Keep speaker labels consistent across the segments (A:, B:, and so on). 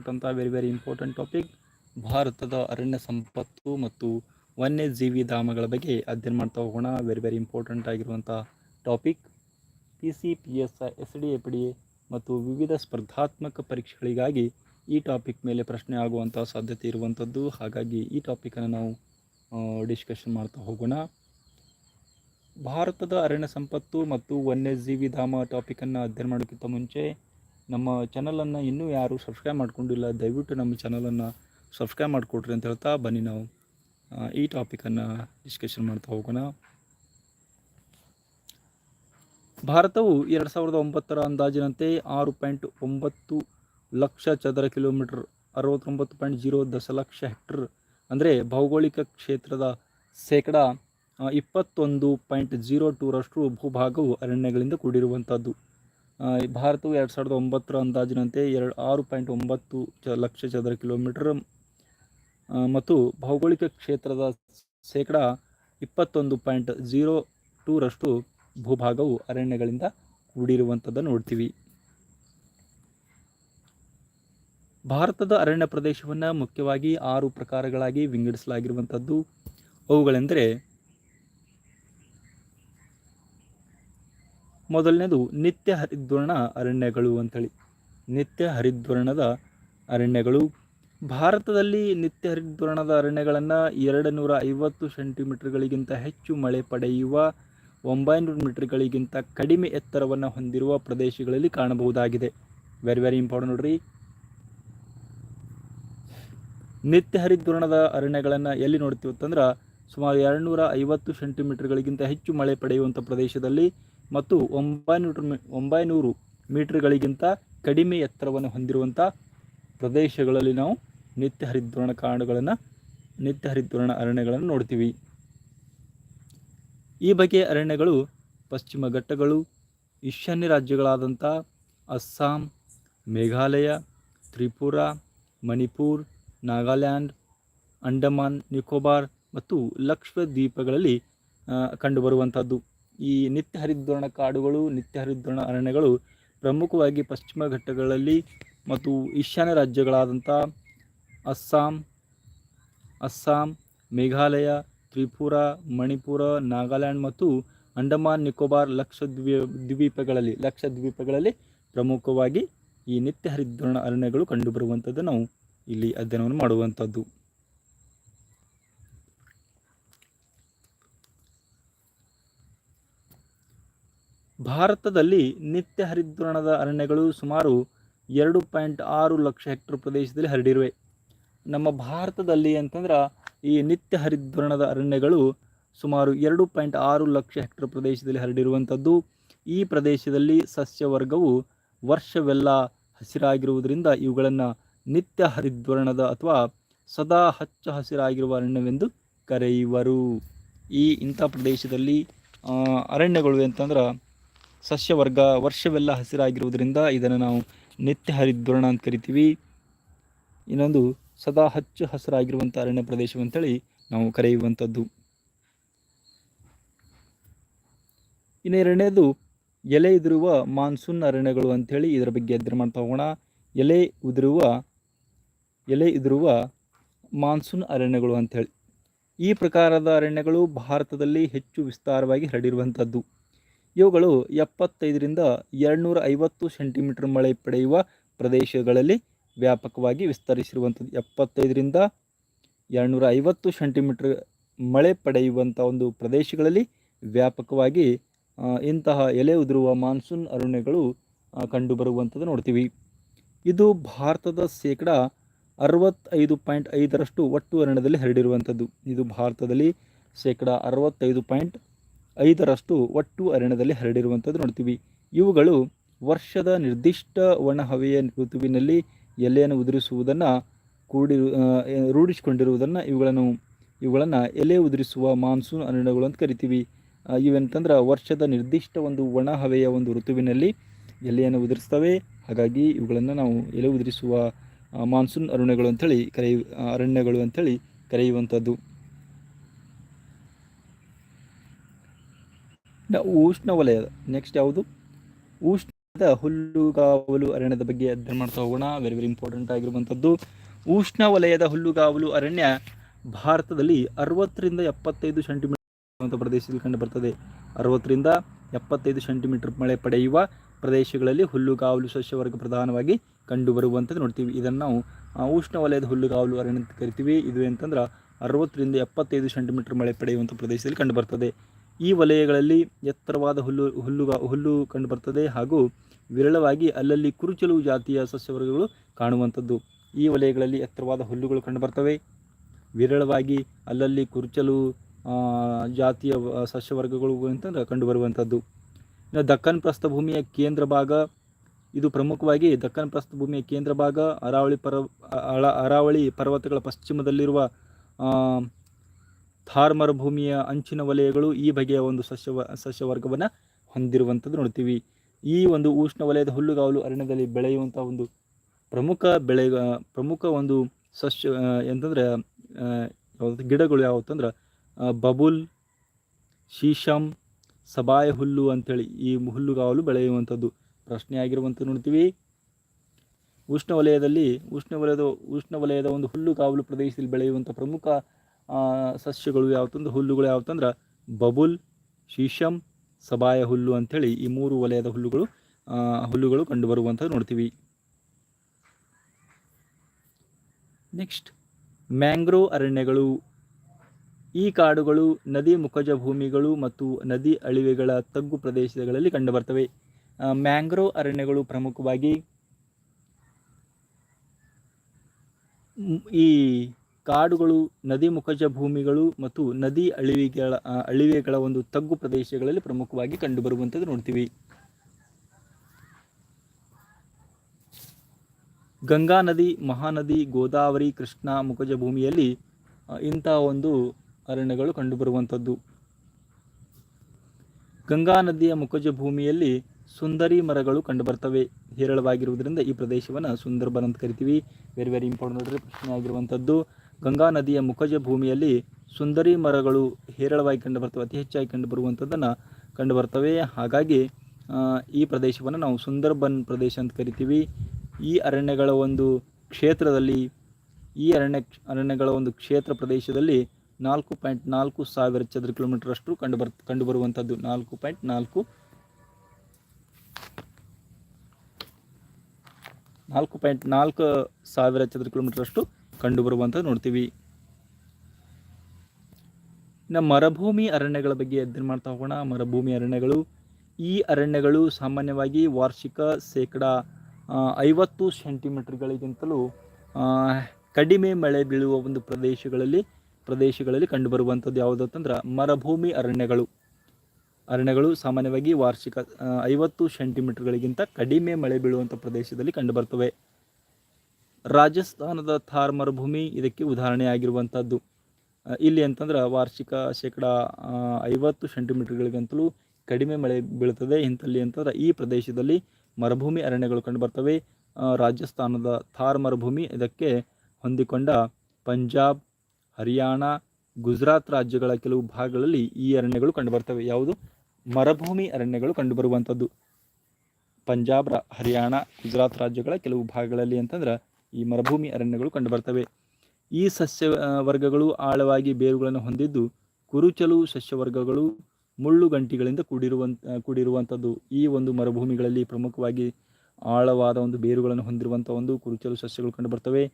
A: ಸಂಬಂಧಪಟ್ಟಂಥ very very important topic ಭಾರತದ ಅರಣ್ಯ ಸಂಪತ್ತು ಮತ್ತು ವನ್ಯಜೀವಿ ಧಾಮಗಳ ಬಗ್ಗೆ ಅಧ್ಯಯನ ಮಾಡ್ತಾ ಹೋಗೋಣ. ವೆರಿ ವೆರಿ ಇಂಪಾರ್ಟೆಂಟ್ ಆಗಿರುವಂಥ topic P C P S S D A P D A ಮತ್ತು ವಿವಿಧ ಸ್ಪರ್ಧಾತ್ಮಕ ಪರೀಕ್ಷೆಗಳಿಗಾಗಿ ಈ ಟಾಪಿಕ್ ಮೇಲೆ ಪ್ರಶ್ನೆ ಆಗುವಂಥ ಸಾಧ್ಯತೆ ಇರುವಂಥದ್ದು. ಹಾಗಾಗಿ ಈ ಟಾಪಿಕನ್ನು ನಾವು ಡಿಸ್ಕಷನ್ ಮಾಡ್ತಾ ಹೋಗೋಣ. ಭಾರತದ ಅರಣ್ಯ ಸಂಪತ್ತು ಮತ್ತು ವನ್ಯಜೀವಿ ಧಾಮ ಟಾಪಿಕನ್ನು ಅಧ್ಯಯನ ಮಾಡೋಕ್ಕಿಂತ ಮುಂಚೆ ನಮ್ಮ ಚಾನಲನ್ನು ಇನ್ನೂ ಯಾರು ಸಬ್ಸ್ಕ್ರೈಬ್ ಮಾಡ್ಕೊಂಡಿಲ್ಲ, ದಯವಿಟ್ಟು ನಮ್ಮ ಚಾನಲನ್ನು ಸಬ್ಸ್ಕ್ರೈಬ್ ಮಾಡಿಕೊಡ್ರಿ ಅಂತ ಹೇಳ್ತಾ ಬನ್ನಿ ನಾವು. ಈ ಟಾಪಿಕನ್ನು ಡಿಸ್ಕಷನ್ ಮಾಡ್ತಾ ಹೋಗೋಣ. ಭಾರತವು ಎರಡು ಸಾವಿರದ ಒಂಬತ್ತರ ಅಂದಾಜಿನಂತೆ ಆರು ಪಾಯಿಂಟ್ ಒಂಬತ್ತು ಲಕ್ಷ ಚದರ ಕಿಲೋಮೀಟರ್, ಅರವತ್ತೊಂಬತ್ತು ಪಾಯಿಂಟ್ ಜೀರೋ ದಶಲಕ್ಷ ಹೆಕ್ಟರ್, ಅಂದರೆ ಭೌಗೋಳಿಕ ಕ್ಷೇತ್ರದ ಶೇಕಡ ಇಪ್ಪತ್ತೊಂದು ಪಾಯಿಂಟ್ ಜೀರೋ ಟೂರಷ್ಟು ಭೂಭಾಗವು ಅರಣ್ಯಗಳಿಂದ ಕೂಡಿರುವಂಥದ್ದು ಭಾರತವು ಎರಡು ಸಾವಿರದ ಒಂಬತ್ತರ ಅಂದಾಜಿನಂತೆ ಎರಡು, ಆರು ಪಾಯಿಂಟ್ ಒಂಬತ್ತು ಚ, ಲಕ್ಷ ಚದರ ಕಿಲೋಮೀಟರ್ ಮತ್ತು ಭೌಗೋಳಿಕ ಕ್ಷೇತ್ರದ ಶೇಕಡ ಇಪ್ಪತ್ತೊಂದು ಪಾಯಿಂಟ್ ಜೀರೋ ಟೂರಷ್ಟು ಭೂಭಾಗವು ಅರಣ್ಯಗಳಿಂದ ಕೂಡಿರುವಂಥದ್ದನ್ನು ನೋಡ್ತೀವಿ. ಭಾರತದ ಅರಣ್ಯ ಪ್ರದೇಶವನ್ನು ಮುಖ್ಯವಾಗಿ ಆರು ಪ್ರಕಾರಗಳಾಗಿ ವಿಂಗಡಿಸಲಾಗಿರುವಂಥದ್ದು. ಅವುಗಳೆಂದರೆ ಮೊದಲನೇದು ನಿತ್ಯ ಹರಿದ್ವರ್ಣ ಅರಣ್ಯಗಳು ಅಂಥೇಳಿ ನಿತ್ಯ ಹರಿದ್ವರ್ಣದ ಅರಣ್ಯಗಳು. ಭಾರತದಲ್ಲಿ ನಿತ್ಯ ಹರಿದ್ವರ್ಣದ ಅರಣ್ಯಗಳನ್ನು ಎರಡು ನೂರ ಐವತ್ತು ಸೆಂಟಿಮೀಟರ್ಗಳಿಗಿಂತ ಹೆಚ್ಚು ಮಳೆ ಪಡೆಯುವ, ಒಂಬೈನೂರು ಮೀಟರ್ಗಳಿಗಿಂತ ಕಡಿಮೆ ಎತ್ತರವನ್ನು ಹೊಂದಿರುವ ಪ್ರದೇಶಗಳಲ್ಲಿ ಕಾಣಬಹುದಾಗಿದೆ. ವೆರಿ ವೆರಿ ಇಂಪಾರ್ಟೆಂಟ್ ನೋಡ್ರಿ. ನಿತ್ಯ ಹರಿದ್ವರ್ಣದ ಅರಣ್ಯಗಳನ್ನು ಎಲ್ಲಿ ನೋಡ್ತೀವಿ ಅಂತಂದ್ರೆ ಸುಮಾರು ಎರಡುನೂರ ಐವತ್ತು ಸೆಂಟಿಮೀಟರ್ಗಳಿಗಿಂತ ಹೆಚ್ಚು ಮಳೆ ಪಡೆಯುವಂಥ ಪ್ರದೇಶದಲ್ಲಿ ಮತ್ತು ಒಂಬೈನೂರು ಒಂಬೈನೂರು ಮೀಟರ್ಗಳಿಗಿಂತ ಕಡಿಮೆ ಎತ್ತರವನ್ನು ಹೊಂದಿರುವಂಥ ಪ್ರದೇಶಗಳಲ್ಲಿ ನಾವು ನಿತ್ಯ ಹರಿದ್ವರ್ಣ ಕಾಡುಗಳನ್ನು, ನಿತ್ಯ ಹರಿದ್ವರ್ಣ ಅರಣ್ಯಗಳನ್ನು ನೋಡ್ತೀವಿ. ಈ ಬಗೆಯ ಅರಣ್ಯಗಳು ಪಶ್ಚಿಮ ಘಟ್ಟಗಳು, ಈಶಾನ್ಯ ರಾಜ್ಯಗಳಾದಂಥ ಅಸ್ಸಾಂ, ಮೇಘಾಲಯ, ತ್ರಿಪುರ, ಮಣಿಪುರ್, ನಾಗಾಲ್ಯಾಂಡ್, ಅಂಡಮಾನ್, ನಿಕೋಬಾರ್ ಮತ್ತು ಲಕ್ಷದ್ವೀಪಗಳಲ್ಲಿ ಕಂಡುಬರುವಂಥದ್ದು. ಈ ನಿತ್ಯ ಹರಿದ್ವರ್ಣ ಕಾಡುಗಳು, ನಿತ್ಯ ಹರಿದ್ವರ್ಣ ಅರಣ್ಯಗಳು ಪ್ರಮುಖವಾಗಿ ಪಶ್ಚಿಮ ಘಟ್ಟಗಳಲ್ಲಿ ಮತ್ತು ಈಶಾನ್ಯ ರಾಜ್ಯಗಳಾದಂಥ ಅಸ್ಸಾಂ ಅಸ್ಸಾಂ, ಮೇಘಾಲಯ, ತ್ರಿಪುರ, ಮಣಿಪುರ, ನಾಗಾಲ್ಯಾಂಡ್ ಮತ್ತು ಅಂಡಮಾನ್, ನಿಕೋಬಾರ್ ಲಕ್ಷದ್ವೀ ದ್ವೀಪಗಳಲ್ಲಿ ಲಕ್ಷದ್ವೀಪಗಳಲ್ಲಿ ಪ್ರಮುಖವಾಗಿ ಈ ನಿತ್ಯ ಹರಿದ್ವರ್ಣ ಅರಣ್ಯಗಳು ಕಂಡುಬರುವಂಥದ್ದು ನಾವು ಇಲ್ಲಿ ಅಧ್ಯಯನವನ್ನು ಮಾಡುವಂಥದ್ದು. ಭಾರತದಲ್ಲಿ ನಿತ್ಯ ಹರಿದ್ವರ್ಣದ ಅರಣ್ಯಗಳು ಸುಮಾರು ಎರಡು ಪಾಯಿಂಟ್ ಆರು ಲಕ್ಷ ಹೆಕ್ಟರ್ ಪ್ರದೇಶದಲ್ಲಿ ಹರಡಿರುವೆ. ನಮ್ಮ ಭಾರತದಲ್ಲಿ ಅಂತಂದ್ರೆ ಈ ನಿತ್ಯ ಹರಿದ್ವರ್ಣದ ಅರಣ್ಯಗಳು ಸುಮಾರು ಎರಡು ಪಾಯಿಂಟ್ ಆರು ಲಕ್ಷ ಹೆಕ್ಟರ್ ಪ್ರದೇಶದಲ್ಲಿ ಹರಡಿರುವಂಥದ್ದು. ಈ ಪ್ರದೇಶದಲ್ಲಿ ಸಸ್ಯವರ್ಗವು ವರ್ಷವೆಲ್ಲ ಹಸಿರಾಗಿರುವುದರಿಂದ ಇವುಗಳನ್ನು ನಿತ್ಯ ಹರಿದ್ವರ್ಣದ ಅಥವಾ ಸದಾ ಹಚ್ಚ ಹಸಿರಾಗಿರುವ ಅರಣ್ಯವೆಂದು ಕರೆಯುವರು. ಈ ಇಂಥ ಪ್ರದೇಶದಲ್ಲಿ ಅರಣ್ಯಗಳು ಅಂತಂದ್ರೆ ಸಸ್ಯವರ್ಗ ವರ್ಷವೆಲ್ಲ ಹಸಿರಾಗಿರುವುದರಿಂದ ಇದನ್ನು ನಾವು ನಿತ್ಯ ಹರಿದ್ವರ್ಣ ಅಂತ ಕರಿತೀವಿ. ಇನ್ನೊಂದು ಸದಾ ಹಚ್ಚು ಹಸಿರಾಗಿರುವಂಥ ಅರಣ್ಯ ಪ್ರದೇಶವಂತೇಳಿ ನಾವು ಕರೆಯುವಂಥದ್ದು. ಇನ್ನು ಎರಡನೇದು, ಎಲೆ ಉದುರುವ ಮಾನ್ಸೂನ್ ಅರಣ್ಯಗಳು ಅಂಥೇಳಿ ಇದರ ಬಗ್ಗೆ ಅಧ್ಯಯನ ಮಾಡ್ತಾ ಹೋಗೋಣ. ಎಲೆ ಉದುರುವ ಎಲೆ ಉದುರುವ ಮಾನ್ಸೂನ್ ಅರಣ್ಯಗಳು ಅಂಥೇಳಿ ಈ ಪ್ರಕಾರದ ಅರಣ್ಯಗಳು ಭಾರತದಲ್ಲಿ ಹೆಚ್ಚು ವಿಸ್ತಾರವಾಗಿ ಹರಡಿರುವಂಥದ್ದು. ಇವುಗಳು ಎಪ್ಪತ್ತೈದರಿಂದ ಎರಡುನೂರ ಐವತ್ತು ಸೆಂಟಿಮೀಟರ್ ಮಳೆ ಪಡೆಯುವ ಪ್ರದೇಶಗಳಲ್ಲಿ ವ್ಯಾಪಕವಾಗಿ ವಿಸ್ತರಿಸಿರುವಂಥದ್ದು. ಎಪ್ಪತ್ತೈದರಿಂದ ಎರಡುನೂರ ಐವತ್ತು ಸೆಂಟಿಮೀಟರ್ ಮಳೆ ಪಡೆಯುವಂಥ ಒಂದು ಪ್ರದೇಶಗಳಲ್ಲಿ ವ್ಯಾಪಕವಾಗಿ ಇಂತಹ ಎಲೆ ಉದುರುವ ಮಾನ್ಸೂನ್ ಅರಣ್ಯಗಳು ಕಂಡುಬರುವಂಥದ್ದು ನೋಡ್ತೀವಿ. ಇದು ಭಾರತದ ಶೇಕಡ ಅರವತ್ತೈದು ಪಾಯಿಂಟ್ ಐದರಷ್ಟು ಒಟ್ಟು ಅರಣ್ಯದಲ್ಲಿ ಹರಡಿರುವಂಥದ್ದು. ಇದು ಭಾರತದಲ್ಲಿ ಶೇಕಡ ಅರವತ್ತೈದು ಪಾಯಿಂಟ್ ಐದರಷ್ಟು ಒಟ್ಟು ಅರಣ್ಯದಲ್ಲಿ ಹರಡಿರುವಂಥದ್ದು ನೋಡ್ತೀವಿ. ಇವುಗಳು ವರ್ಷದ ನಿರ್ದಿಷ್ಟ ಒಣಹವೆಯ ಋತುವಿನಲ್ಲಿ ಎಲೆಯನ್ನು ಉದುರಿಸುವುದನ್ನು ಕೂಡಿ ರೂಢಿಸಿಕೊಂಡಿರುವುದನ್ನು ಇವುಗಳನ್ನು ಇವುಗಳನ್ನು ಎಲೆ ಉದುರಿಸುವ ಮಾನ್ಸೂನ್ ಅರಣ್ಯಗಳು ಅಂತ ಕರಿತೀವಿ. ಇವೆಂತಂದ್ರೆ ವರ್ಷದ ನಿರ್ದಿಷ್ಟ ಒಂದು ಒಣ ಹವೆಯ ಒಂದು ಋತುವಿನಲ್ಲಿ ಎಲೆಯನ್ನು ಉದುರಿಸ್ತವೆ. ಹಾಗಾಗಿ ಇವುಗಳನ್ನು ನಾವು ಎಲೆ ಉದುರಿಸುವ ಮಾನ್ಸೂನ್ ಅರಣ್ಯಗಳು ಅಂಥೇಳಿ ಕರೆಯು ಅರಣ್ಯಗಳು ಅಂಥೇಳಿ ಕರೆಯುವಂಥದ್ದು. ಇನ್ನು ಉಷ್ಣವಲಯ ನೆಕ್ಸ್ಟ್ ಯಾವುದು? ಉಷ್ಣದ ಹುಲ್ಲುಗಾವಲು ಅರಣ್ಯದ ಬಗ್ಗೆ ಅಧ್ಯಯನ ಮಾಡ್ತಾ ಹೋಗೋಣ. ವೆರಿ ವೆರಿ ಇಂಪಾರ್ಟೆಂಟ್ ಆಗಿರುವಂಥದ್ದು. ಉಷ್ಣವಲಯದ ಹುಲ್ಲುಗಾವಲು ಅರಣ್ಯ ಭಾರತದಲ್ಲಿ ಅರವತ್ತರಿಂದ ಎಪ್ಪತ್ತೈದು ಸೆಂಟಿಮೀಟರ್ ಪ್ರದೇಶದಲ್ಲಿ ಕಂಡು ಬರ್ತದೆ ಅರವತ್ತರಿಂದ ಎಪ್ಪತ್ತೈದು ಸೆಂಟಿಮೀಟರ್ ಮಳೆ ಪಡೆಯುವ ಪ್ರದೇಶಗಳಲ್ಲಿ ಹುಲ್ಲುಗಾವಲು ಸಸ್ಯವರ್ಗ ಪ್ರಧಾನವಾಗಿ ಕಂಡುಬರುವಂಥದ್ದು ನೋಡ್ತೀವಿ. ಇದನ್ನು ನಾವು ಉಷ್ಣವಲಯದ ಹುಲ್ಲುಗಾವಲು ಅರಣ್ಯ ಅಂತ ಕರಿತೀವಿ. ಇದು ಅಂತಂದ್ರೆ ಅರವತ್ತರಿಂದ ಎಪ್ಪತ್ತೈದು ಸೆಂಟಿಮೀಟರ್ ಮಳೆ ಪಡೆಯುವಂಥ ಪ್ರದೇಶದಲ್ಲಿ ಕಂಡುಬರ್ತದೆ. ಈ ವಲಯಗಳಲ್ಲಿ ಎತ್ತರವಾದ ಹುಲ್ಲು, ಹುಲ್ಲುಗ, ಹುಲ್ಲು ಕಂಡುಬರ್ತದೆ ಹಾಗೂ ವಿರಳವಾಗಿ ಅಲ್ಲಲ್ಲಿ ಕುರುಚಲು ಜಾತಿಯ ಸಸ್ಯವರ್ಗಗಳು ಕಾಣುವಂಥದ್ದು. ಈ ವಲಯಗಳಲ್ಲಿ ಎತ್ತರವಾದ ಹುಲ್ಲುಗಳು ಕಂಡುಬರ್ತವೆ ವಿರಳವಾಗಿ ಅಲ್ಲಲ್ಲಿ ಕುರುಚಲು ಜಾತಿಯ ಸಸ್ಯವರ್ಗಗಳು ಅಂತ ಕಂಡುಬರುವಂಥದ್ದು ಇನ್ನು ದಕ್ಕನ್ ಪ್ರಸ್ಥಭೂಮಿಯ ಕೇಂದ್ರ ಭಾಗ, ಇದು ಪ್ರಮುಖವಾಗಿ ದಕ್ಕನ್ ಪ್ರಸ್ಥಭೂಮಿಯ ಕೇಂದ್ರ ಭಾಗ, ಅರಾವಳಿ ಪರ್ವ ಅರಾವಳಿ ಪರ್ವತಗಳ ಪಶ್ಚಿಮದಲ್ಲಿರುವ ಥಾರ್ ಮರುಭೂಮಿಯ ಅಂಚಿನ ವಲಯಗಳು ಈ ಬಗೆಯ ಒಂದು ಸಸ್ಯವ, ಸಸ್ಯವರ್ಗವನ್ನು ಹೊಂದಿರುವಂಥದ್ದು ನೋಡ್ತೀವಿ. ಈ ಒಂದು ಉಷ್ಣವಲಯದ ಹುಲ್ಲುಗಾವಲು ಅರಣ್ಯದಲ್ಲಿ ಬೆಳೆಯುವಂಥ ಒಂದು ಪ್ರಮುಖ ಬೆಳೆ, ಪ್ರಮುಖ ಒಂದು ಸಸ್ಯ ಎಂತಂದ್ರೆ ಗಿಡಗಳು ಯಾವತ್ತಂದ್ರೆ ಬಬುಲ್, ಶೀಶಮ್, ಸಬಾಯ ಹುಲ್ಲು ಅಂತೇಳಿ ಈ ಹುಲ್ಲುಗಾವಲು ಬೆಳೆಯುವಂಥದ್ದು ಪ್ರಶ್ನೆ ಆಗಿರುವಂಥದ್ದು ನೋಡ್ತೀವಿ ಉಷ್ಣವಲಯದಲ್ಲಿ ಉಷ್ಣವಲಯದ ಉಷ್ಣವಲಯದ ಒಂದು ಹುಲ್ಲುಗಾವಲು ಪ್ರದೇಶದಲ್ಲಿ ಬೆಳೆಯುವಂಥ ಪ್ರಮುಖ ಸಸ್ಯಗಳು ಯಾವತ್ತಂದ್ರೆ ಹುಲ್ಲುಗಳು ಯಾವತ್ತಂದ್ರೆ ಬಬುಲ್ ಶೀಶಮ್ ಸಬಾಯ ಹುಲ್ಲು ಅಂಥೇಳಿ ಈ ಮೂರು ವಲಯದ ಹುಲ್ಲುಗಳು ಹುಲ್ಲುಗಳು ಕಂಡುಬರುವಂಥದ್ದು ನೋಡ್ತೀವಿ. ನೆಕ್ಸ್ಟ್ ಮ್ಯಾಂಗ್ರೋ ಅರಣ್ಯಗಳು. ಈ ಕಾಡುಗಳು ನದಿ ಮುಖಜ ಭೂಮಿಗಳು ಮತ್ತು ನದಿ ಅಳಿವೆಗಳ ತಗ್ಗು ಪ್ರದೇಶಗಳಲ್ಲಿ ಕಂಡುಬರ್ತವೆ. ಮ್ಯಾಂಗ್ರೋ ಅರಣ್ಯಗಳು ಪ್ರಮುಖವಾಗಿ ಈ ಕಾಡುಗಳು, ನದಿ ಮುಖಜ ಭೂಮಿಗಳು ಮತ್ತು ನದಿ ಅಳಿವಿಗಳ ಅಳಿವೆಗಳ ಒಂದು ತಗ್ಗು ಪ್ರದೇಶಗಳಲ್ಲಿ ಪ್ರಮುಖವಾಗಿ ಕಂಡುಬರುವಂಥದ್ದು ನೋಡ್ತೀವಿ. ಗಂಗಾ ನದಿ, ಮಹಾನದಿ, ಗೋದಾವರಿ, ಕೃಷ್ಣ ಮುಖಜ ಭೂಮಿಯಲ್ಲಿ ಇಂತಹ ಒಂದು ಅರಣ್ಯಗಳು ಕಂಡುಬರುವಂಥದ್ದು. ಗಂಗಾ ನದಿಯ ಮುಖಜ ಭೂಮಿಯಲ್ಲಿ ಸುಂದರಿ ಮರಗಳು ಕಂಡುಬರ್ತವೆ. ಹೇರಳವಾಗಿರುವುದರಿಂದ ಈ ಪ್ರದೇಶವನ್ನು ಸುಂದರ್ಬನ್ ಅಂತ ಕರಿತೀವಿ. ವೆರಿ ವೆರಿ ಇಂಪಾರ್ಟೆಂಟ್ ನೋಡ್ರಿ, ಪ್ರಶ್ನೆ ಆಗಿರುವಂಥದ್ದು. ಗಂಗಾ ನದಿಯ ಮುಖಜ ಭೂಮಿಯಲ್ಲಿ ಸುಂದರಿ ಮರಗಳು ಹೇರಳವಾಗಿ ಕಂಡುಬರ್ತವೆ, ಅತಿ ಹೆಚ್ಚಾಗಿ ಕಂಡುಬರುವಂಥದ್ದನ್ನು ಕಂಡುಬರ್ತವೆ. ಹಾಗಾಗಿ ಈ ಪ್ರದೇಶವನ್ನು ನಾವು ಸುಂದರ್ಬನ್ ಪ್ರದೇಶ ಅಂತ ಕರಿತೀವಿ. ಈ ಅರಣ್ಯಗಳ ಒಂದು ಕ್ಷೇತ್ರದಲ್ಲಿ, ಈ ಅರಣ್ಯ, ಅರಣ್ಯಗಳ ಒಂದು ಕ್ಷೇತ್ರ ಪ್ರದೇಶದಲ್ಲಿ ನಾಲ್ಕು ಪಾಯಿಂಟ್ ನಾಲ್ಕು ಸಾವಿರ ಚದರ ಕಿಲೋಮೀಟರ್ ಅಷ್ಟು ಕಂಡು ಕಂಡುಬರುವಂಥದ್ದು. ನಾಲ್ಕು ಪಾಯಿಂಟ್ ನಾಲ್ಕು. ನಾಲ್ಕು ಪಾಯಿಂಟ್ ನಾಲ್ಕು ಸಾವಿರ ಚದರ ಕಿಲೋಮೀಟರ್ ಅಷ್ಟು ಕಂಡುಬರುವಂಥದ್ದು ನೋಡ್ತೀವಿ. ಇನ್ನು ಮರುಭೂಮಿ ಅರಣ್ಯಗಳ ಬಗ್ಗೆ ಅಧ್ಯಯನ ಮಾಡ್ತಾ ಹೋಗೋಣ. ಮರುಭೂಮಿ ಅರಣ್ಯಗಳು, ಈ ಅರಣ್ಯಗಳು ಸಾಮಾನ್ಯವಾಗಿ ವಾರ್ಷಿಕ ಶೇಕಡ ಐವತ್ತು ಸೆಂಟಿಮೀಟರ್ಗಳಿಗಿಂತಲೂ ಕಡಿಮೆ ಮಳೆ ಬೀಳುವ ಒಂದು ಪ್ರದೇಶಗಳಲ್ಲಿ ಪ್ರದೇಶಗಳಲ್ಲಿ ಕಂಡುಬರುವಂಥದ್ದು ಯಾವುದು ಅಂತಂದ್ರೆ ಮರುಭೂಮಿ ಅರಣ್ಯಗಳು. ಅರಣ್ಯಗಳು ಸಾಮಾನ್ಯವಾಗಿ ವಾರ್ಷಿಕ ಐವತ್ತು ಸೆಂಟಿಮೀಟರ್ಗಳಿಗಿಂತ ಕಡಿಮೆ ಮಳೆ ಬೀಳುವಂಥ ಪ್ರದೇಶದಲ್ಲಿ ಕಂಡುಬರ್ತವೆ. ರಾಜಸ್ಥಾನದ ಥಾರ್ ಮರುಭೂಮಿ ಇದಕ್ಕೆ ಉದಾಹರಣೆಯಾಗಿರುವಂಥದ್ದು. ಇಲ್ಲಿ ಅಂತಂದ್ರೆ ವಾರ್ಷಿಕ ಶೇಕಡ ಐವತ್ತು ಸೆಂಟಿಮೀಟರ್ಗಳಿಗಂತಲೂ ಕಡಿಮೆ ಮಳೆ ಬೀಳುತ್ತದೆ ಇಂಥಲ್ಲಿ ಅಂತಂದ್ರೆ ಈ ಪ್ರದೇಶದಲ್ಲಿ ಮರುಭೂಮಿ ಅರಣ್ಯಗಳು ಕಂಡುಬರ್ತವೆ ರಾಜಸ್ಥಾನದ ಥಾರ್ ಮರುಭೂಮಿ ಇದಕ್ಕೆ ಹೊಂದಿಕೊಂಡ ಪಂಜಾಬ್, ಹರಿಯಾಣ, ಗುಜರಾತ್ ರಾಜ್ಯಗಳ ಕೆಲವು ಭಾಗಗಳಲ್ಲಿ ಈ ಅರಣ್ಯಗಳು ಕಂಡುಬರ್ತವೆ ಯಾವುದು? ಮರುಭೂಮಿ ಅರಣ್ಯಗಳು ಕಂಡುಬರುವಂಥದ್ದು ಪಂಜಾಬ್ ಹರಿಯಾಣ, ಗುಜರಾತ್ ರಾಜ್ಯಗಳ ಕೆಲವು ಭಾಗಗಳಲ್ಲಿ ಅಂತಂದ್ರೆ ಈ ಮರುಭೂಮಿ ಅರಣ್ಯಗಳು ಕಂಡುಬರ್ತವೆ. ಈ ಸಸ್ಯ ವರ್ಗಗಳು ಆಳವಾಗಿ ಬೇರುಗಳನ್ನು ಹೊಂದಿದ್ದು ಕುರುಚಲು ಸಸ್ಯವರ್ಗಗಳು ಮುಳ್ಳು ಗಂಟಿಗಳಿಂದ ಕೂಡಿರುವಂತ ಕೂಡಿರುವಂಥದ್ದು ಈ ಒಂದು ಮರುಭೂಮಿಗಳಲ್ಲಿ ಪ್ರಮುಖವಾಗಿ ಆಳವಾದ ಒಂದು ಬೇರುಗಳನ್ನು ಹೊಂದಿರುವಂಥ ಒಂದು ಕುರುಚಲು ಸಸ್ಯಗಳು ಕಂಡುಬರ್ತವೆ.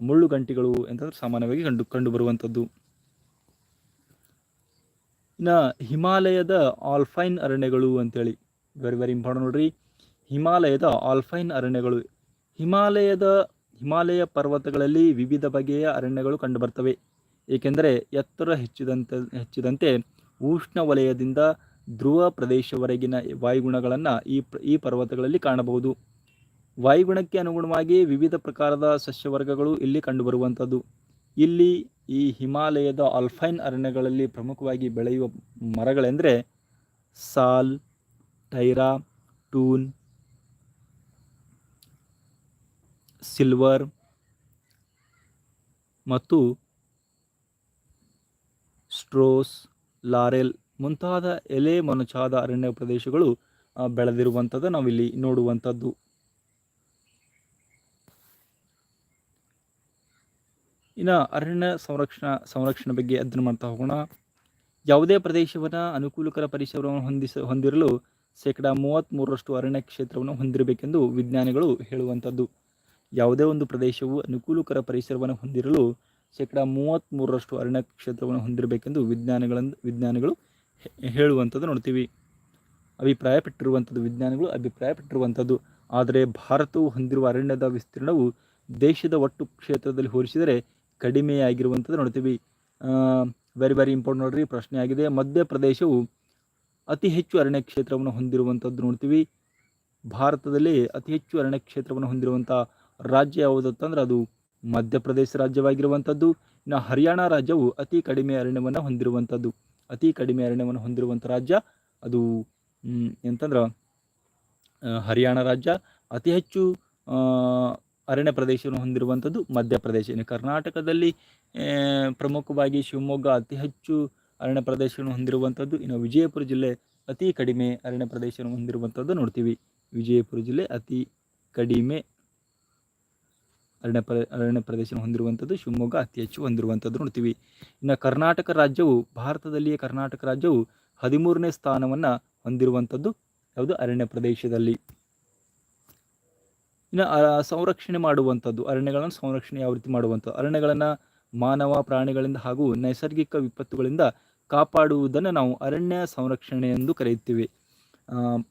A: ಮುಳ್ಳು ಗಂಟಿಗಳು ಅಂತಂದ್ರೆ ಸಾಮಾನ್ಯವಾಗಿ ಕಂಡು ಕಂಡುಬರುವಂಥದ್ದು ಇನ್ನು ಹಿಮಾಲಯದ ಆಲ್ಫೈನ್ ಅರಣ್ಯಗಳು ಅಂತೇಳಿ ವೆರಿ ವೆರಿ ಇಂಪಾರ್ಟೆಂಟ್ ನೋಡ್ರಿ. ಹಿಮಾಲಯದ ಆಲ್ಫೈನ್ ಅರಣ್ಯಗಳು. ಹಿಮಾಲಯದ ಹಿಮಾಲಯ ಪರ್ವತಗಳಲ್ಲಿ ವಿವಿಧ ಬಗೆಯ ಅರಣ್ಯಗಳು ಕಂಡುಬರ್ತವೆ. ಏಕೆಂದರೆ ಎತ್ತರ ಹೆಚ್ಚಿದಂತೆ ಹೆಚ್ಚಿದಂತೆ ಉಷ್ಣವಲಯದಿಂದ ಧ್ರುವ ಪ್ರದೇಶವರೆಗಿನ ವಾಯುಗುಣಗಳನ್ನು ಈ ಈ ಪರ್ವತಗಳಲ್ಲಿ ಕಾಣಬಹುದು. ವಾಯುಗುಣಕ್ಕೆ ಅನುಗುಣವಾಗಿ ವಿವಿಧ ಪ್ರಕಾರದ ಸಸ್ಯವರ್ಗಗಳು ಇಲ್ಲಿ ಕಂಡುಬರುವಂಥದ್ದು. ಇಲ್ಲಿ ಈ ಹಿಮಾಲಯದ ಆಲ್ಫೈನ್ ಅರಣ್ಯಗಳಲ್ಲಿ ಪ್ರಮುಖವಾಗಿ ಬೆಳೆಯುವ ಮರಗಳೆಂದರೆ ಸಾಲ್, ಟೈರಾ, ಟೂನ್ ಸಿಲ್ವರ್ ಮತ್ತು ಸ್ಟ್ರೋಸ್ ಲಾರೆಲ್ ಮುಂತಾದ ಎಲೆ ಮೊನಚಾದ ಅರಣ್ಯ ಪ್ರದೇಶಗಳು ಬೆಳೆದಿರುವಂಥದ್ದು ನಾವಿಲ್ಲಿ ನೋಡುವಂಥದ್ದು. ಇನ್ನು ಅರಣ್ಯ ಸಂರಕ್ಷಣಾ, ಸಂರಕ್ಷಣೆ ಬಗ್ಗೆ ಅಧ್ಯಯನ ಮಾಡ್ತಾ ಹೋಗೋಣ. ಯಾವುದೇ ಪ್ರದೇಶವನ್ನು ಅನುಕೂಲಕರ ಪರಿಸರವನ್ನು ಹೊಂದಿಸ, ಹೊಂದಿರಲು ಶೇಕಡ ಮೂವತ್ತ್ಮೂರರಷ್ಟು ಅರಣ್ಯ ಕ್ಷೇತ್ರವನ್ನು ಹೊಂದಿರಬೇಕೆಂದು ವಿಜ್ಞಾನಿಗಳು ಹೇಳುವಂಥದ್ದು. ಯಾವುದೇ ಒಂದು ಪ್ರದೇಶವು ಅನುಕೂಲಕರ ಪರಿಸರವನ್ನು ಹೊಂದಿರಲು ಶೇಕಡ ಮೂವತ್ತ್ಮೂರರಷ್ಟು ಅರಣ್ಯ ಕ್ಷೇತ್ರವನ್ನು ಹೊಂದಿರಬೇಕೆಂದು ವಿಜ್ಞಾನಿಗಳನ್ನು ವಿಜ್ಞಾನಿಗಳು ಹೇಳುವಂಥದ್ದು ನೋಡ್ತೀವಿ. ಅಭಿಪ್ರಾಯಪಟ್ಟಿರುವಂಥದ್ದು, ವಿಜ್ಞಾನಿಗಳು ಅಭಿಪ್ರಾಯಪಟ್ಟಿರುವಂಥದ್ದು. ಆದರೆ ಭಾರತವು ಹೊಂದಿರುವ ಅರಣ್ಯದ ವಿಸ್ತೀರ್ಣವು ದೇಶದ ಒಟ್ಟು ಕ್ಷೇತ್ರದಲ್ಲಿ ಹೋಲಿಸಿದರೆ ಕಡಿಮೆಯಾಗಿರುವಂಥದ್ದು ನೋಡ್ತೀವಿ. ವೆರಿ ವೆರಿ ಇಂಪಾರ್ಟೆಂಟ್ ನೋಡ್ರಿ, ಪ್ರಶ್ನೆ ಆಗಿದೆ. ಮಧ್ಯಪ್ರದೇಶವು ಅತಿ ಹೆಚ್ಚು ಅರಣ್ಯ ಕ್ಷೇತ್ರವನ್ನು ಹೊಂದಿರುವಂಥದ್ದು ನೋಡ್ತೀವಿ. ಭಾರತದಲ್ಲಿ ಅತಿ ಹೆಚ್ಚು ಅರಣ್ಯ ಕ್ಷೇತ್ರವನ್ನು ಹೊಂದಿರುವಂಥ ರಾಜ್ಯ ಯಾವುದು ಅಂತಂದ್ರೆ ಅದು ಮಧ್ಯಪ್ರದೇಶ ರಾಜ್ಯವಾಗಿರುವಂಥದ್ದು. ಇನ್ನು ಹರಿಯಾಣ ರಾಜ್ಯವು ಅತಿ ಕಡಿಮೆ ಅರಣ್ಯವನ್ನು ಹೊಂದಿರುವಂಥದ್ದು. ಅತಿ ಕಡಿಮೆ ಅರಣ್ಯವನ್ನು ಹೊಂದಿರುವಂಥ ರಾಜ್ಯ ಅದು ಎಂತಂದ್ರೆ ಹರಿಯಾಣ ರಾಜ್ಯ. ಅತಿ ಹೆಚ್ಚು ಅರಣ್ಯ ಪ್ರದೇಶವನ್ನು ಹೊಂದಿರುವಂಥದ್ದು ಮಧ್ಯಪ್ರದೇಶ. ಇನ್ನು ಕರ್ನಾಟಕದಲ್ಲಿ ಪ್ರಮುಖವಾಗಿ ಶಿವಮೊಗ್ಗ ಅತಿ ಹೆಚ್ಚು ಅರಣ್ಯ ಪ್ರದೇಶವನ್ನು ಹೊಂದಿರುವಂಥದ್ದು. ಇನ್ನು ವಿಜಯಪುರ ಜಿಲ್ಲೆ ಅತಿ ಕಡಿಮೆ ಅರಣ್ಯ ಪ್ರದೇಶವನ್ನು ಹೊಂದಿರುವಂಥದ್ದು ನೋಡ್ತೀವಿ. ವಿಜಯಪುರ ಜಿಲ್ಲೆ ಅತಿ ಕಡಿಮೆ ಅರಣ್ಯ ಪ್ರ, ಅರಣ್ಯ ಪ್ರದೇಶ ಹೊಂದಿರುವಂಥದ್ದು, ಶಿವಮೊಗ್ಗ ಅತಿ ಹೆಚ್ಚು ಹೊಂದಿರುವಂಥದ್ದು ನೋಡ್ತೀವಿ. ಇನ್ನು ಕರ್ನಾಟಕ ರಾಜ್ಯವು, ಭಾರತದಲ್ಲಿಯೇ ಕರ್ನಾಟಕ ರಾಜ್ಯವು ಹದಿಮೂರನೇ ಸ್ಥಾನವನ್ನು ಹೊಂದಿರುವಂಥದ್ದು ಯಾವುದು ಅರಣ್ಯ ಪ್ರದೇಶದಲ್ಲಿ. ಇನ್ನು ಸಂರಕ್ಷಣೆ ಮಾಡುವಂಥದ್ದು, ಅರಣ್ಯಗಳನ್ನು ಸಂರಕ್ಷಣೆ ಯಾವ ರೀತಿ ಮಾಡುವಂಥದ್ದು? ಅರಣ್ಯಗಳನ್ನು ಮಾನವ ಪ್ರಾಣಿಗಳಿಂದ ಹಾಗೂ ನೈಸರ್ಗಿಕ ವಿಪತ್ತುಗಳಿಂದ ಕಾಪಾಡುವುದನ್ನು ನಾವು ಅರಣ್ಯ ಸಂರಕ್ಷಣೆ ಎಂದು ಕರೆಯುತ್ತೇವೆ.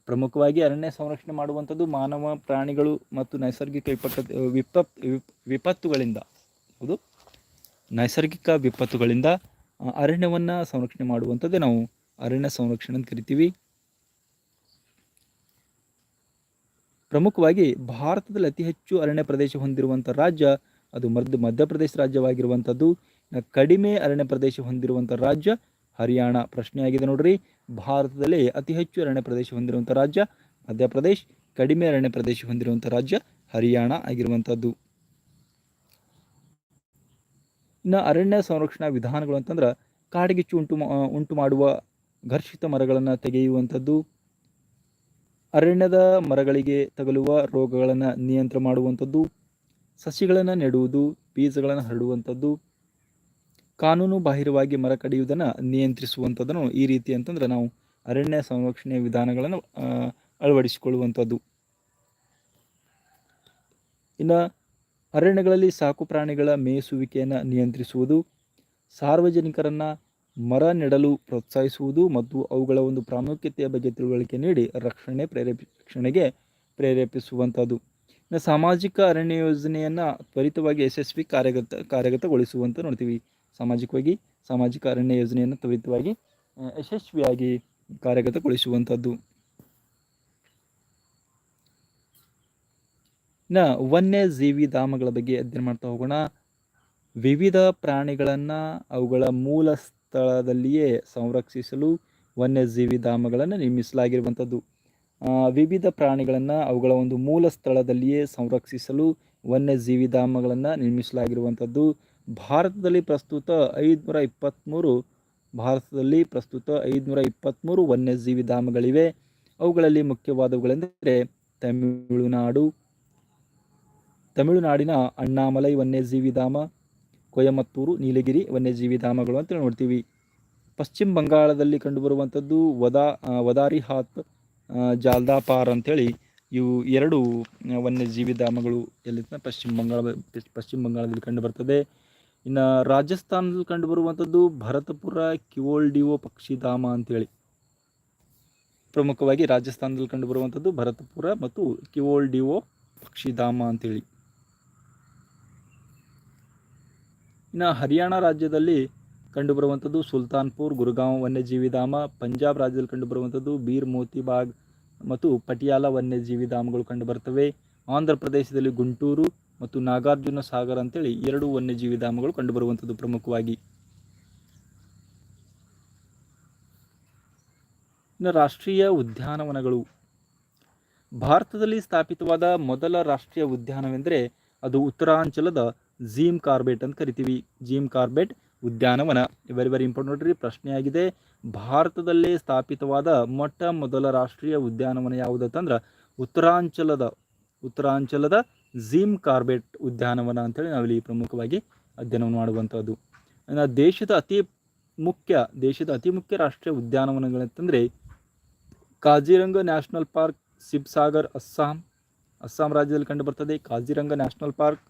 A: ಪ್ರಮುಖವಾಗಿ ಅರಣ್ಯ ಸಂರಕ್ಷಣೆ ಮಾಡುವಂಥದ್ದು ಮಾನವ ಪ್ರಾಣಿಗಳು ಮತ್ತು ನೈಸರ್ಗಿಕ ವಿಪತ್, ವಿಪ್- ವಿಪತ್ತುಗಳಿಂದ. ಹೌದು? ನೈಸರ್ಗಿಕ ವಿಪತ್ತುಗಳಿಂದ ಅರಣ್ಯವನ್ನು ಸಂರಕ್ಷಣೆ ಮಾಡುವಂಥದ್ದೇ ನಾವು ಅರಣ್ಯ ಸಂರಕ್ಷಣೆ ಅಂತ ಕರಿತೀವಿ. ಪ್ರಮುಖವಾಗಿ ಭಾರತದಲ್ಲಿ ಅತಿ ಹೆಚ್ಚು ಅರಣ್ಯ ಪ್ರದೇಶ ಹೊಂದಿರುವಂಥ ರಾಜ್ಯ ಅದು ಮಧ್ಯ, ಮಧ್ಯಪ್ರದೇಶ ರಾಜ್ಯವಾಗಿರುವಂಥದ್ದು. ಕಡಿಮೆ ಅರಣ್ಯ ಪ್ರದೇಶ ಹೊಂದಿರುವಂಥ ರಾಜ್ಯ ಹರಿಯಾಣ ಪ್ರಶ್ನೆಯಾಗಿದೆ ನೋಡ್ರಿ. ಭಾರತದಲ್ಲಿ ಅತಿ ಹೆಚ್ಚು ಅರಣ್ಯ ಪ್ರದೇಶ ಹೊಂದಿರುವಂಥ ರಾಜ್ಯ ಮಧ್ಯಪ್ರದೇಶ್, ಕಡಿಮೆ ಅರಣ್ಯ ಪ್ರದೇಶ ಹೊಂದಿರುವಂಥ ರಾಜ್ಯ ಹರಿಯಾಣ ಆಗಿರುವಂಥದ್ದು. ಇನ್ನು ಅರಣ್ಯ ಸಂರಕ್ಷಣಾ ವಿಧಾನಗಳು ಅಂತಂದ್ರೆ ಕಾಡ್ಗಿಚ್ಚು ಉಂಟು ಉಂಟು ಮಾಡುವ ಘರ್ಷಿತ ಮರಗಳನ್ನು ತೆಗೆಯುವಂಥದ್ದು. ಅರಣ್ಯದ ಮರಗಳಿಗೆ ತಗಲುವ ರೋಗಗಳನ್ನು ನಿಯಂತ್ರಣ ಮಾಡುವಂಥದ್ದು. ಸಸಿಗಳನ್ನು ನೆಡುವುದು, ಬೀಜಗಳನ್ನು ಹರಡುವಂಥದ್ದು. ಕಾನೂನು ಬಾಹಿರವಾಗಿ ಮರ ಕಡಿಯುವುದನ್ನು ನಿಯಂತ್ರಿಸುವಂಥದ್ದನ್ನು ಈ ರೀತಿ ಅಂತಂದ್ರೆ ನಾವು ಅರಣ್ಯ ಸಂರಕ್ಷಣೆಯ ವಿಧಾನಗಳನ್ನು ಅಳವಡಿಸಿಕೊಳ್ಳುವಂಥದ್ದು ಇನ್ನು ಅರಣ್ಯಗಳಲ್ಲಿ ಸಾಕು ಪ್ರಾಣಿಗಳ ಮೇಯಿಸುವಿಕೆಯನ್ನು ನಿಯಂತ್ರಿಸುವುದು, ಸಾರ್ವಜನಿಕರನ್ನು ಮರ ನೆಡಲು ಪ್ರೋತ್ಸಾಹಿಸುವುದು ಮತ್ತು ಅವುಗಳ ಒಂದು ಪ್ರಾಮುಖ್ಯತೆಯ ಬಗ್ಗೆ ತಿಳುವಳಿಕೆ ನೀಡಿ ರಕ್ಷಣೆ ಪ್ರೇರೇಪಣೆಗೆ ರಕ್ಷಣೆಗೆ ಪ್ರೇರೇಪಿಸುವಂಥದ್ದು ಇನ್ನು ಸಾಮಾಜಿಕ ಅರಣ್ಯ ಯೋಜನೆಯನ್ನು ತ್ವರಿತವಾಗಿ ಯಶಸ್ವಿ ಕಾರ್ಯಗತ, ಕಾರ್ಯಗತಗೊಳಿಸುವಂತ ನೋಡ್ತೀವಿ. ಸಾಮಾಜಿಕವಾಗಿ ಸಾಮಾಜಿಕ ಅರಣ್ಯ ಯೋಜನೆಯನ್ನು ತ್ವರಿತವಾಗಿ ಯಶಸ್ವಿಯಾಗಿ ಕಾರ್ಯಗತಗೊಳಿಸುವಂಥದ್ದು ಇನ್ನು ವನ್ಯಜೀವಿ ಧಾಮಗಳ ಬಗ್ಗೆ ಅಧ್ಯಯನ ಮಾಡ್ತಾ ಹೋಗೋಣ. ವಿವಿಧ ಪ್ರಾಣಿಗಳನ್ನು ಅವುಗಳ ಮೂಲ ಸ್ಥಳದಲ್ಲಿಯೇ ಸಂರಕ್ಷಿಸಲು ವನ್ಯಜೀವಿ ಧಾಮಗಳನ್ನು ನಿರ್ಮಿಸಲಾಗಿರುವಂಥದ್ದು ವಿವಿಧ ಪ್ರಾಣಿಗಳನ್ನು ಅವುಗಳ ಒಂದು ಮೂಲ ಸ್ಥಳದಲ್ಲಿಯೇ ಸಂರಕ್ಷಿಸಲು ವನ್ಯಜೀವಿ ಧಾಮಗಳನ್ನು ನಿರ್ಮಿಸಲಾಗಿರುವಂಥದ್ದು ಭಾರತದಲ್ಲಿ ಪ್ರಸ್ತುತ ಐದುನೂರ ಇಪ್ಪತ್ತ್ಮೂರು ಭಾರತದಲ್ಲಿ ಪ್ರಸ್ತುತ ಐದುನೂರ ಇಪ್ಪತ್ತ್ಮೂರು ವನ್ಯಜೀವಿ ಧಾಮಗಳಿವೆ. ಅವುಗಳಲ್ಲಿ ಮುಖ್ಯವಾದವುಗಳೆಂದರೆ ತಮಿಳುನಾಡು, ತಮಿಳುನಾಡಿನ ಅಣ್ಣಾಮಲೈ ವನ್ಯಜೀವಿ ಧಾಮ, ಕೊಯಮತ್ತೂರು, ನೀಲಗಿರಿ ವನ್ಯಜೀವಿ ಧಾಮಗಳು ಅಂತ ನೋಡ್ತೀವಿ. ಪಶ್ಚಿಮ ಬಂಗಾಳದಲ್ಲಿ ಕಂಡುಬರುವಂಥದ್ದು ವದಾ ವದಾರಿಹಾತ್ ಜಾಲ್ದಾಪಾರ್ ಅಂಥೇಳಿ ಇವು ಎರಡು ವನ್ಯಜೀವಿ ಧಾಮಗಳು ಎಲ್ಲಿ ಪಶ್ಚಿಮ ಬಂಗಾಳ ಪಶ್ಚಿಮ ಬಂಗಾಳದಲ್ಲಿ ಕಂಡುಬರ್ತದೆ. ಇನ್ನು ರಾಜಸ್ಥಾನದಲ್ಲಿ ಕಂಡುಬರುವಂಥದ್ದು ಭರತಪುರ ಕಿವೋಲ್ಡಿವೋ ಪಕ್ಷಿಧಾಮ ಅಂತೇಳಿ. ಪ್ರಮುಖವಾಗಿ ರಾಜಸ್ಥಾನದಲ್ಲಿ ಕಂಡುಬರುವಂಥದ್ದು ಭರತಪುರ ಮತ್ತು ಕಿವೋಲ್ಡಿವೋ ಪಕ್ಷಿಧಾಮ ಅಂತೇಳಿ. ಇನ್ನು ಹರಿಯಾಣ ರಾಜ್ಯದಲ್ಲಿ ಕಂಡುಬರುವಂಥದ್ದು ಸುಲ್ತಾನ್ಪುರ್, ಗುರುಗಾಂವ್ ವನ್ಯಜೀವಿ ಧಾಮ, ಪಂಜಾಬ್ ರಾಜ್ಯದಲ್ಲಿ ಕಂಡುಬರುವಂಥದ್ದು ಬೀರ್ ಮೋತಿಬಾಗ್ ಮತ್ತು ಪಟಿಯಾಲ ವನ್ಯಜೀವಿ ಧಾಮಗಳು ಕಂಡುಬರ್ತವೆ ಆಂಧ್ರ ಪ್ರದೇಶದಲ್ಲಿ ಗುಂಟೂರು ಮತ್ತು ನಾಗಾರ್ಜುನ ಸಾಗರ ಅಂತೇಳಿ ಎರಡು ವನ್ಯಜೀವಿ ಧಾಮಗಳು ಕಂಡುಬರುವಂಥದ್ದು ಪ್ರಮುಖವಾಗಿ. ಇನ್ನು ರಾಷ್ಟ್ರೀಯ ಉದ್ಯಾನವನಗಳು. ಭಾರತದಲ್ಲಿ ಸ್ಥಾಪಿತವಾದ ಮೊದಲ ರಾಷ್ಟ್ರೀಯ ಉದ್ಯಾನವೆಂದರೆ ಅದು ಉತ್ತರಾಂಚಲದ ಜೀಮ್ ಕಾರ್ಬೆಟ್ ಅಂತ ಕರಿತೀವಿ. ಜೀಮ್ ಕಾರ್ಬೆಟ್ ಉದ್ಯಾನವನ. ವೆರಿ ವೆರಿ ಇಂಪಾರ್ಟೆಂಟ್ ನೋಡ್ರಿ, ಪ್ರಶ್ನೆಯಾಗಿದೆ. ಭಾರತದಲ್ಲೇ ಸ್ಥಾಪಿತವಾದ ಮೊಟ್ಟ ಮೊದಲ ರಾಷ್ಟ್ರೀಯ ಉದ್ಯಾನವನ ಯಾವುದಂತಂದ್ರೆ ಉತ್ತರಾಂಚಲದ ಉತ್ತರಾಂಚಲದ ಝೀಮ್ ಕಾರ್ಬೆಟ್ ಉದ್ಯಾನವನ ಅಂತೇಳಿ ನಾವಿಲ್ಲಿ ಪ್ರಮುಖವಾಗಿ ಅಧ್ಯಯನವನ್ನು ಮಾಡುವಂಥದ್ದು. ದೇಶದ ಅತಿ ಮುಖ್ಯ, ದೇಶದ ಅತಿ ಮುಖ್ಯ ರಾಷ್ಟ್ರೀಯ ಉದ್ಯಾನವನಗಳಂತಂದರೆ ಕಾಜಿರಂಗ ನ್ಯಾಷನಲ್ ಪಾರ್ಕ್ ಶಿಬ್ಸಾಗರ್ ಅಸ್ಸಾಂ. ಅಸ್ಸಾಂ ರಾಜ್ಯದಲ್ಲಿ ಕಂಡುಬರ್ತದೆ. ಕಾಜಿರಂಗ ನ್ಯಾಷನಲ್ ಪಾರ್ಕ್,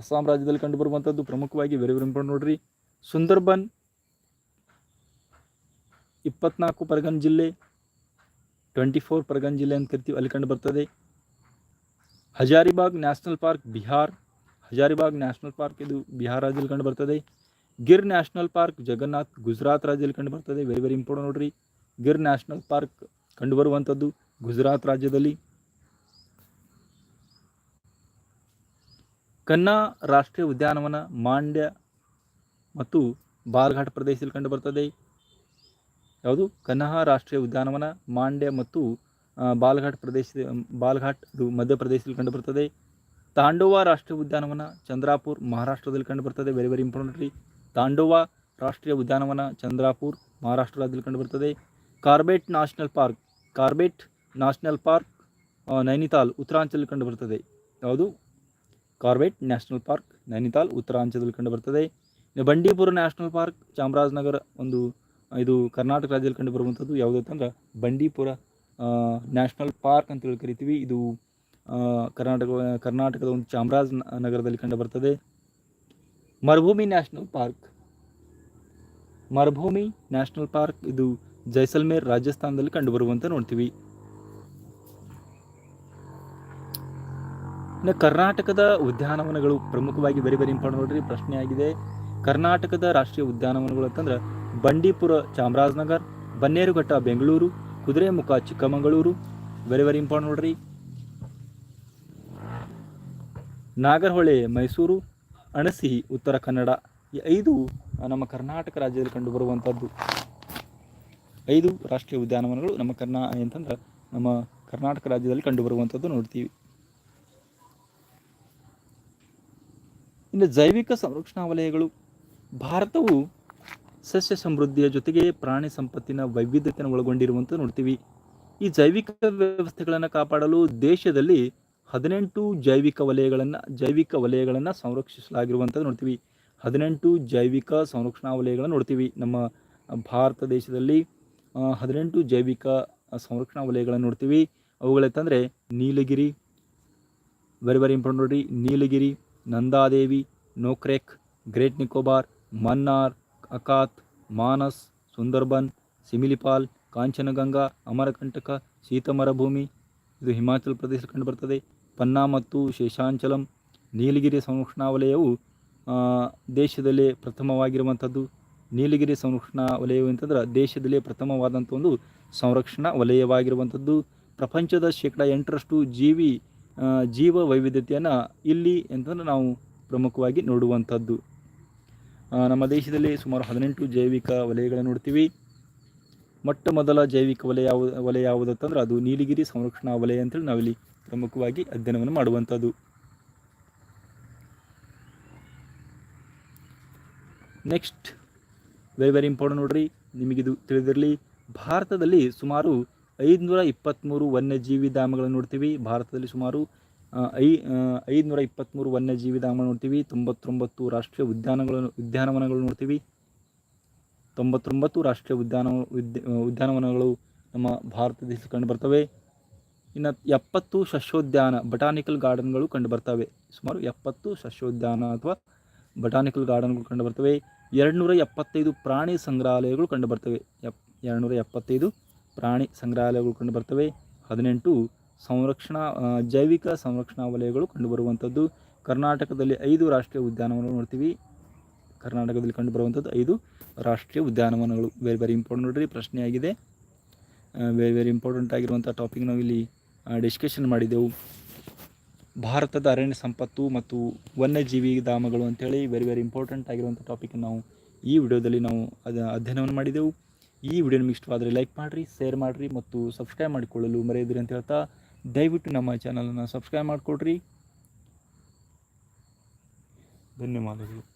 A: ಅಸ್ಸಾಂ ರಾಜ್ಯದಲ್ಲಿ ಕಂಡುಬರುವಂಥದ್ದು ಪ್ರಮುಖವಾಗಿ ವೆರಿ ವೆರಿ ಇಂಪಾರ್ಟೆಂಟ್ ನೋಡ್ರಿ. ಸುಂದರ್ಬನ್ ಇಪ್ಪತ್ನಾಲ್ಕು ಪರಗನ್ ಜಿಲ್ಲೆ, ಟ್ವೆಂಟಿ ಫೋರ್ ಪರ್ಗನ್ ಜಿಲ್ಲೆ ಅಂತ ಕರಿತೀವಿ, ಅಲ್ಲಿ ಕಂಡು ಬರ್ತದೆ Hazaribagh national park, Bihar. Hazaribagh national park ಇದು ಬಿಹಾರ್ ರಾಜ್ಯದಲ್ಲಿ ಕಂಡು ಬರ್ತದೆ. ಗಿರ್ ನ್ಯಾಷನಲ್ ಪಾರ್ಕ್, ಜಗನ್ನಾಥ್ ಗುಜರಾತ್ ರಾಜ್ಯದಲ್ಲಿ ಕಂಡು ಬರ್ತದೆ. ವೆರಿ ವೆರಿ ಇಂಪಾರ್ಟೆಂಟ್ ನೋಡ್ರಿ. ಗಿರ್ ನ್ಯಾಷನಲ್ ಪಾರ್ಕ್ ಕಂಡುಬರುವಂಥದ್ದು ಗುಜರಾತ್ ರಾಜ್ಯದಲ್ಲಿ. ಕನ್ನಾ ರಾಷ್ಟ್ರೀಯ ಉದ್ಯಾನವನ ಮಾಂಡ್ಯ ಮತ್ತು ಬಾಲ್ಘಾಟ್ ಪ್ರದೇಶದಲ್ಲಿ ಕಂಡುಬರ್ತದೆ ಯಾವುದು? ಕನ್ನಹ ರಾಷ್ಟ್ರೀಯ ಉದ್ಯಾನವನ, ಮಾಂಡ್ಯ ಮತ್ತು ಬಾಲ್ಘಾಟ್ ಪ್ರದೇಶ, ಬಾಲ್ಘಾಟ್ ಇದು ಮಧ್ಯಪ್ರದೇಶದಲ್ಲಿ ಕಂಡುಬರ್ತದೆ ತಾಂಡೋವಾ ರಾಷ್ಟ್ರೀಯ ಉದ್ಯಾನವನ ಚಂದ್ರಾಪುರ್ ಮಹಾರಾಷ್ಟ್ರದಲ್ಲಿ ಕಂಡುಬರ್ತದೆ ವೆರಿ ವೆರಿ ಇಂಪಾರ್ಟೆಂಟ್ಲಿ ತಾಂಡೋವಾ ರಾಷ್ಟ್ರೀಯ ಉದ್ಯಾನವನ ಚಂದ್ರಾಪುರ್ ಮಹಾರಾಷ್ಟ್ರ ರಾಜ್ಯದಲ್ಲಿ ಕಂಡುಬರ್ತದೆ Corbett national park, Corbett national park Nainital ಉತ್ತರಾಂಚಲದಲ್ಲಿ ಕಂಡುಬರ್ತದೆ ಯಾವುದು? ಕಾರ್ಬೆಟ್ ನ್ಯಾಷನಲ್ ಪಾರ್ಕ್, ನೈನಿತಾಲ್ ಉತ್ತರಾಂಚಲದಲ್ಲಿ ಕಂಡುಬರ್ತದೆ ಬಂಡೀಪುರ ನ್ಯಾಷನಲ್ ಪಾರ್ಕ್, ಚಾಮರಾಜನಗರ ಒಂದು ಇದು ಕರ್ನಾಟಕ ರಾಜ್ಯದಲ್ಲಿ ಕಂಡುಬರುವಂಥದ್ದು ಯಾವುದು ಅಂತಂದ್ರೆ ಬಂಡೀಪುರ ನ್ಯಾಷನಲ್ ಪಾರ್ಕ್ ಅಂತೇಳಿ ಕರಿತೀವಿ. ಇದು ಕರ್ನಾಟಕ, ಕರ್ನಾಟಕದ ಒಂದು ಚಾಮರಾಜ ನಗರದಲ್ಲಿ ಕಂಡುಬರ್ತದೆ ಮರುಭೂಮಿ ನ್ಯಾಷನಲ್ ಪಾರ್ಕ್. ಮರುಭೂಮಿ ನ್ಯಾಷನಲ್ ಪಾರ್ಕ್ ಇದು ಜೈಸಲ್ಮೇರ್ ರಾಜಸ್ಥಾನದಲ್ಲಿ ಕಂಡುಬರುವಂತ ನೋಡ್ತೀವಿ. ಇನ್ನು ಕರ್ನಾಟಕದ ಉದ್ಯಾನವನಗಳು ಪ್ರಮುಖವಾಗಿ ಬೇರೆ ಬೇರೆ ಇಂಪಾರ್ಟೆಂಟ್ ನೋಡ್ರಿ ಪ್ರಶ್ನೆ ಆಗಿದೆ ಕರ್ನಾಟಕದ ರಾಷ್ಟ್ರೀಯ ಉದ್ಯಾನವನಗಳು ಅಂತಂದ್ರೆ Bandipur Chamarajanagar, Bannerghatta Bengaluru Kudremukh Chikkamagaluru. Very very important ನೋಡ್ರಿ. ನಾಗರಹೊಳೆ, ಮೈಸೂರು ಅಣಸಿ ಉತ್ತರ ಕನ್ನಡ. ಈ ಐದು ನಮ್ಮ ಕರ್ನಾಟಕ ರಾಜ್ಯದಲ್ಲಿ ಕಂಡುಬರುವಂಥದ್ದು ಐದು ರಾಷ್ಟ್ರೀಯ ಉದ್ಯಾನವನಗಳು ನಮ್ಮ ಕರ್ನಾ ಅಂತಂದ್ರೆ ನಮ್ಮ ಕರ್ನಾಟಕ ರಾಜ್ಯದಲ್ಲಿ ಕಂಡುಬರುವಂಥದ್ದು ನೋಡ್ತೀವಿ. ಇನ್ನು ಜೈವಿಕ ಸಂರಕ್ಷಣಾ ವಲಯಗಳು, ಭಾರತವು ಸಸ್ಯ ಸಮೃದ್ಧಿಯ ಜೊತೆಗೆ ಪ್ರಾಣಿ ಸಂಪತ್ತಿನ ವೈವಿಧ್ಯತೆಯನ್ನು ಒಳಗೊಂಡಿರುವಂತೆ ನೋಡ್ತೀವಿ. ಈ ಜೈವಿಕ ವ್ಯವಸ್ಥೆಗಳನ್ನು ಕಾಪಾಡಲು ದೇಶದಲ್ಲಿ ಹದಿನೆಂಟು ಜೈವಿಕ ವಲಯಗಳನ್ನು ಜೈವಿಕ ವಲಯಗಳನ್ನು ಸಂರಕ್ಷಿಸಲಾಗಿರುವಂಥದ್ದು ನೋಡ್ತೀವಿ. ಹದಿನೆಂಟು ಜೈವಿಕ ಸಂರಕ್ಷಣಾ ವಲಯಗಳನ್ನು ನೋಡ್ತೀವಿ. ನಮ್ಮ ಭಾರತ ದೇಶದಲ್ಲಿ ಹದಿನೆಂಟು ಜೈವಿಕ ಸಂರಕ್ಷಣಾ ವಲಯಗಳನ್ನು ನೋಡ್ತೀವಿ. ಅವುಗಳಂತಂದರೆ ನೀಲಗಿರಿ ವೆರಿ ವೆರಿ ಇಂಪಾರ್ಟೆಂಟ್ ನೋಡ್ರಿ. ನೀಲಗಿರಿ, ನಂದಾದೇವಿ, ನೋಕ್ರೆಕ್, ಗ್ರೇಟ್ ನಿಕೋಬಾರ್, ಮನ್ನಾರ್ ಅಕಾತ್, ಮಾನಸ್, ಸುಂದರ್ಬನ್, ಸಿಮಿಲಿಪಾಲ್, ಕಾಂಚನಗಂಗಾ, ಅಮರಕಂಟಕ ಶೀತಮರಭೂಮಿ ಇದು ಹಿಮಾಚಲ ಪ್ರದೇಶ ಕಂಡುಬರ್ತದೆ. ಪನ್ನಾ ಮತ್ತು ಶೇಷಾಂಚಲಂ, ನೀಲಗಿರಿ ಸಂರಕ್ಷಣಾ ವಲಯವು ದೇಶದಲ್ಲೇ ಪ್ರಥಮವಾಗಿರುವಂಥದ್ದು. ನೀಲಗಿರಿ ಸಂರಕ್ಷಣಾ ವಲಯವು ಅಂತಂದ್ರೆ ದೇಶದಲ್ಲೇ ಪ್ರಥಮವಾದಂಥ ಒಂದು ಸಂರಕ್ಷಣಾ ವಲಯವಾಗಿರುವಂಥದ್ದು ಪ್ರಪಂಚದ ಶೇಕಡ ಎಂಟರಷ್ಟು ಜೀವಿ ಜೀವ ವೈವಿಧ್ಯತೆಯನ್ನು ಇಲ್ಲಿ ಅಂತಂದ್ರೆ ನಾವು ಪ್ರಮುಖವಾಗಿ ನೋಡುವಂಥದ್ದು. ನಮ್ಮ ದೇಶದಲ್ಲಿ ಸುಮಾರು ಹದಿನೆಂಟು ಜೈವಿಕ ವಲಯಗಳನ್ನು ನೋಡ್ತೀವಿ. ಮೊಟ್ಟ ಮೊದಲ ಜೈವಿಕ ವಲಯ ಯಾವ, ವಲಯ ಯಾವುದಂತಂದ್ರೆ ಅದು ನೀಲಗಿರಿ ಸಂರಕ್ಷಣಾ ವಲಯ ಅಂತೇಳಿ ನಾವಿಲ್ಲಿ ಪ್ರಮುಖವಾಗಿ ಅಧ್ಯಯನವನ್ನು ಮಾಡುವಂಥದ್ದು. ನೆಕ್ಸ್ಟ್ ವೆರಿ ವೆರಿ ಇಂಪಾರ್ಟೆಂಟ್ ನೋಡ್ರಿ, ನಿಮಗಿದು ತಿಳಿದಿರಲಿ, ಭಾರತದಲ್ಲಿ ಸುಮಾರು ಐದುನೂರ ಇಪ್ಪತ್ತ್ಮೂರು ವನ್ಯಜೀವಿ ಧಾಮಗಳನ್ನು ನೋಡ್ತೀವಿ. ಭಾರತದಲ್ಲಿ ಸುಮಾರು ಐ ಐದುನೂರ ಇಪ್ಪತ್ತ್ಮೂರು ವನ್ಯಜೀವಿ ಧಾಮ ನೋಡ್ತೀವಿ, ತೊಂಬತ್ತೊಂಬತ್ತು ರಾಷ್ಟ್ರೀಯ ಉದ್ಯಾನಗಳು, ಉದ್ಯಾನವನಗಳು ನೋಡ್ತೀವಿ. ತೊಂಬತ್ತೊಂಬತ್ತು ರಾಷ್ಟ್ರೀಯ ಉದ್ಯಾನ ಉದ್ಯ ಉದ್ಯಾನವನಗಳು ನಮ್ಮ ಭಾರತ ದೇಶದಲ್ಲಿ ಕಂಡು ಬರ್ತವೆ. ಇನ್ನು ಎಪ್ಪತ್ತು ಸಸ್ಯೋದ್ಯಾನ ಬಟಾನಿಕಲ್ ಗಾರ್ಡನ್ಗಳು ಕಂಡು ಬರ್ತವೆ. ಸುಮಾರು ಎಪ್ಪತ್ತು ಸಸ್ಯೋದ್ಯಾನ ಅಥವಾ ಬಟಾನಿಕಲ್ ಗಾರ್ಡನ್ಗಳು ಕಂಡು ಬರ್ತವೆ. ಎರಡುನೂರ ಎಪ್ಪತ್ತೈದು ಪ್ರಾಣಿ ಸಂಗ್ರಹಾಲಯಗಳು ಕಂಡು ಬರ್ತವೆ. ಎಪ್, ಎರಡುನೂರ ಎಪ್ಪತ್ತೈದು ಪ್ರಾಣಿ ಸಂಗ್ರಹಾಲಯಗಳು ಕಂಡು ಬರ್ತವೆ. ಹದಿನೆಂಟು ಸಂರಕ್ಷಣಾ ಜೈವಿಕ ಸಂರಕ್ಷಣಾ ವಲಯಗಳು ಕಂಡುಬರುವಂಥದ್ದು. ಕರ್ನಾಟಕದಲ್ಲಿ ಐದು ರಾಷ್ಟ್ರೀಯ ಉದ್ಯಾನವನಗಳು ನೋಡ್ತೀವಿ. ಕರ್ನಾಟಕದಲ್ಲಿ ಕಂಡುಬರುವಂಥದ್ದು ಐದು ರಾಷ್ಟ್ರೀಯ ಉದ್ಯಾನವನಗಳು. ವೆರಿ ವೆರಿ ಇಂಪಾರ್ಟೆಂಟ್ ನೋಡ್ರಿ ಪ್ರಶ್ನೆಯಾಗಿದೆ ವೆರಿ ವೆರಿ ಇಂಪಾರ್ಟೆಂಟ್ ಆಗಿರುವಂಥ ಟಾಪಿಕ್ ನಾವು ಇಲ್ಲಿ ಡಿಸ್ಕಷನ್ ಮಾಡಿದೆವು. ಭಾರತದ ಅರಣ್ಯ ಸಂಪತ್ತು ಮತ್ತು ವನ್ಯಜೀವಿ ಧಾಮಗಳು ಅಂಥೇಳಿ ವೆರಿ ವೆರಿ ಇಂಪಾರ್ಟೆಂಟ್ ಆಗಿರುವಂಥ ಟಾಪಿಕ್ ನಾವು ಈ ವಿಡಿಯೋದಲ್ಲಿ ನಾವು ಅದ ಅಧ್ಯಯನವನ್ನು ಮಾಡಿದೆವು. ಈ ವಿಡಿಯೋ ನಿಮಗೆ ಇಷ್ಟವಾದರೆ ಲೈಕ್ ಮಾಡಿರಿ ಶೇರ್ ಮಾಡಿರಿ ಮತ್ತು ಸಬ್ಸ್ಕ್ರೈಬ್ ಮಾಡಿಕೊಳ್ಳಲು ಮರೆಯದಿರಿ ಅಂತ ಹೇಳ್ತಾ ದಯವಿಟ್ಟು ನಮ್ಮ ಚಾನಲನ್ನು ಸಬ್ಸ್ಕ್ರೈಬ್ ಮಾಡಿಕೊಡ್ರಿ. ಧನ್ಯವಾದಗಳು.